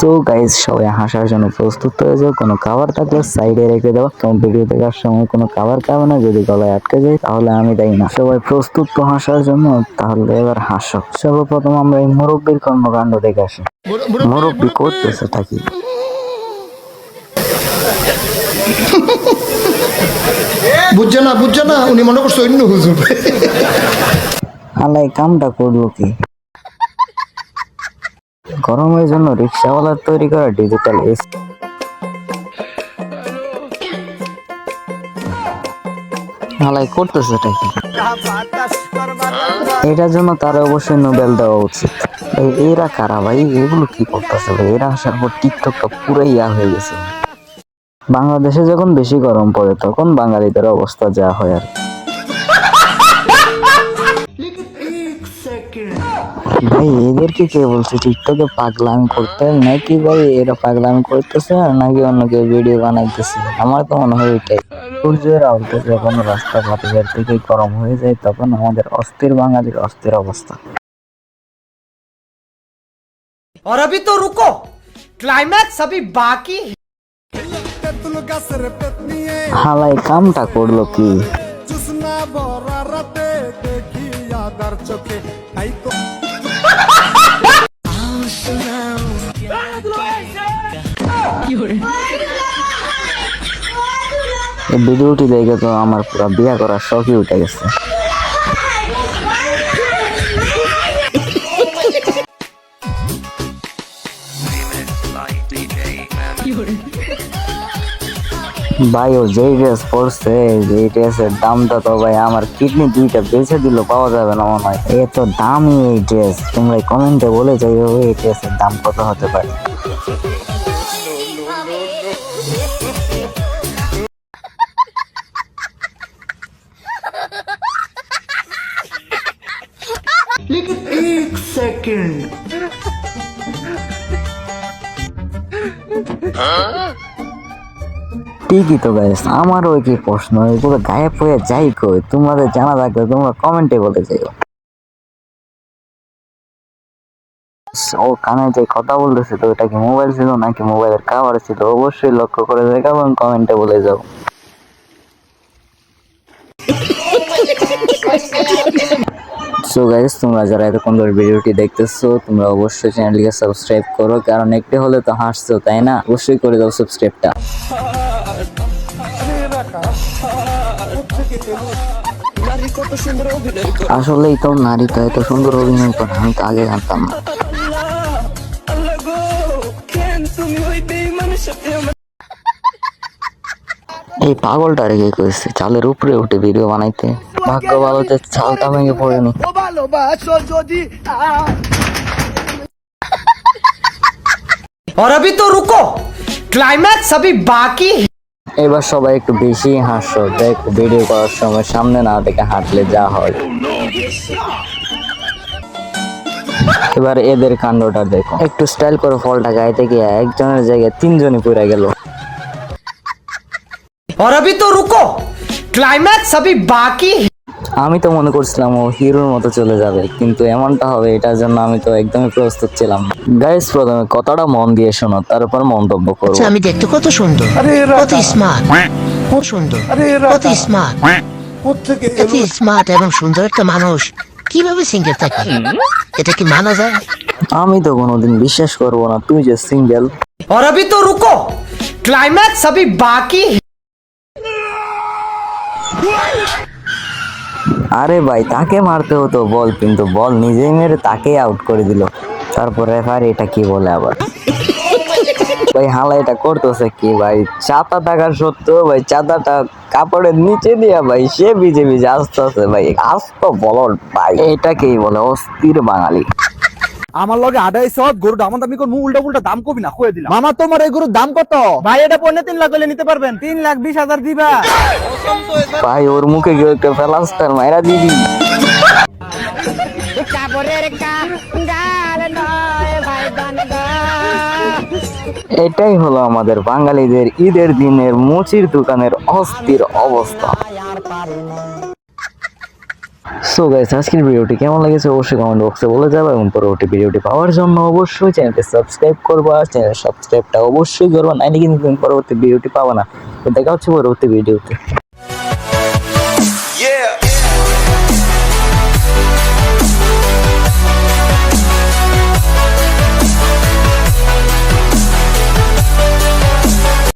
So guys সবাই হাসার জন্য প্রস্তুত হয়ে যাও। কোনো খাবার থাকলে সাইডে রেখে দাও। তোমার ভিডিও দেখার সময় কোনো খাবার খাবে না যদি গলায় আটকে যায় তাহলে আমি তাই না। সবাই প্রস্তুত তো হাসার জন্য তাহলে এবার হাসো। সর্বপ্রথম আমরা এই মুরব্বীর কর্মকাণ্ড দেখে আসি। মুরব্বী করতেছে থাকি। বুঝছে না বুঝছে না উনি মনে করছে অন্য হুজুর। আলাই কামটা করল কি? গরমের জন্য রিক্সাওয়ালার তৈরি করা ডিজিটাল এস করতেছে এটা কি? এটার জন্য তার অবশ্যই নোবেল দেওয়া উচিত। এরা কারা ভাই? এগুলো কি করতেছে ভাই? এরা আসার পর টিকটকটা পুরো ইয়া হয়ে গেছে। বাংলাদেশে যখন বেশি গরম পড়ে তখন বাঙালিদের অবস্থা যা হয় আর কি। ভাই এদেরকে কে বলছে টিকটকে পাগলামি করতে নাকি ভাই এরা পাগলামি করতেছে আর নাকি অন্য কেউ ভিডিও বানাইতেছে আমার তো মনে হয় এটাই সূর্যের আলোতে যখন রাস্তা ঘাটের থেকে গরম হয়ে যায় তখন আমাদের অস্থির বাঙালির অস্থির অবস্থা और अभी तो रुको क्लाइमैक्स अभी बाकी है হালাই কামটা করলো কি এই ভিডিওটি দেখে তো আমার পুরো বিয়া করার শখই উঠে গেছে। ভাই ও যেই ড্রেস পরছে এই ড্রেসের দামটা তো ভাই আমার কিডনি দুইটা বেঁচে দিল পাওয়া যাবে না মনে হয়। এত দামি এই ড্রেস তোমরা কমেন্টে বলে যাইও এই ড্রেসের দাম কত হতে পারে। ঠিকই তো গাইস আমারও কি প্রশ্ন এগুলো গায়েব হয়ে যাই কই? তোমাদের জানা থাকলে তোমরা কমেন্টে বলে যাইও। ও কানে যে কথা বলতেছে তো এটা কি মোবাইল ছিল নাকি মোবাইলের কাভার ছিল? অবশ্যই লক্ষ্য করে দেখাবো এবং কমেন্টে বলে যাও। সো গাইস তোমরা যারা এতক্ষণ ধরে ভিডিওটি দেখতেছো, তোমরা অবশ্যই চ্যানেলটিকে সাবস্ক্রাইব করো, কারণ একটি হলে তো হাসছো, তাই না? অবশ্যই করে দাও সাবস্ক্রাইবটা আসলেই তো নারী তো এত সুন্দর অভিনয় করে, আমি তো আগে জানতাম না। এই পাগলটা রেখে কইছে চালের উপরে উঠে ভিডিও বানাইতে ভাগ্য ভালো যে চালটা ভেঙে পড়েনি और अभी तो रुको क्लाइमैक्स अभी बाकी है এবার সবাই একটু বেশি হাসো দেখো ভিডিও করার সময় সামনে না দেখে হাঁটলে যা হয় এবার এদের কাণ্ডটা দেখো একটু স্টাইল করে ফলটা গাইতে গিয়ে একজনের জায়গায় তিনজনই পড়ে গেল और अभी तो रुको क्लाइमैक्स अभी बाकी है আমি তো মনে করছিলাম ও হিরোর মতো চলে যাবে কিন্তু এমনটা হবে এটার জন্য আমি তো একদমই প্রস্তুত ছিলাম গাইস প্রথমে কথাটা মন দিয়ে শোনো তারপর মন্তব্য করো আচ্ছা, আমি দেখতে কত সুন্দর কত স্মার্ট খুব সুন্দর কত স্মার্ট এত স্মার্ট এবং সুন্দর একটা মানুষ কিভাবে সিঙ্গেল থাকে এটা কি মানা যায় আমি তো কোনোদিন বিশ্বাস করবো না তুই যে সিঙ্গেল और अभी तो रुको क्लाइमैक्स अभी बाकी है আরে ভাই, তাকে মারতে হতো বল, কিন্তু বল নিজেই মেরে তাকেই আউট করে দিল। তারপর রেফারি এটা কি বলে আবার? ভাই, হালা এটা করতেছে কি ভাই? চাতা থাকার সত্ত্বেও ভাই চাতাটা কাপড়ের নিচে দিয়া ভাই, সে ভিজে ভিজে আসতেছে ভাই। আস্ত বলট ভাই। এটাকেই বলে অস্থির বাঙালি। আমার লগে আড়াই সব গরু দাম দামি করব উল্টা উল্টা দাম কবি না কয়ে দিলাম। মামা তোমার এই গরুর দাম কত? ভাই এটা পড়লে তিন লাখ হলে নিতে পারবেন। তিন লাখ বিশ হাজার দিবা। ভাই ওর মুখে কেউ একটা মাইরা দিবি। এটাই হলো আমাদের বাঙালিদের ঈদের দিনের মুচির দোকানের অস্থির অবস্থা। সো গাইস আজকের ভিডিওটি কেমন লেগেছে অবশ্যই কমেন্ট বক্সে বলে যাবে এবং পরবর্তী ভিডিওটি পাওয়ার জন্য অবশ্যই চ্যানেলটি সাবস্ক্রাইব করবা চ্যানেল সাবস্ক্রাইবটা অবশ্যই করবা, নাইলে কিন্তু পরবর্তী ভিডিওটি পাবা না। দেখা হচ্ছে পরবর্তী ভিডিওতে।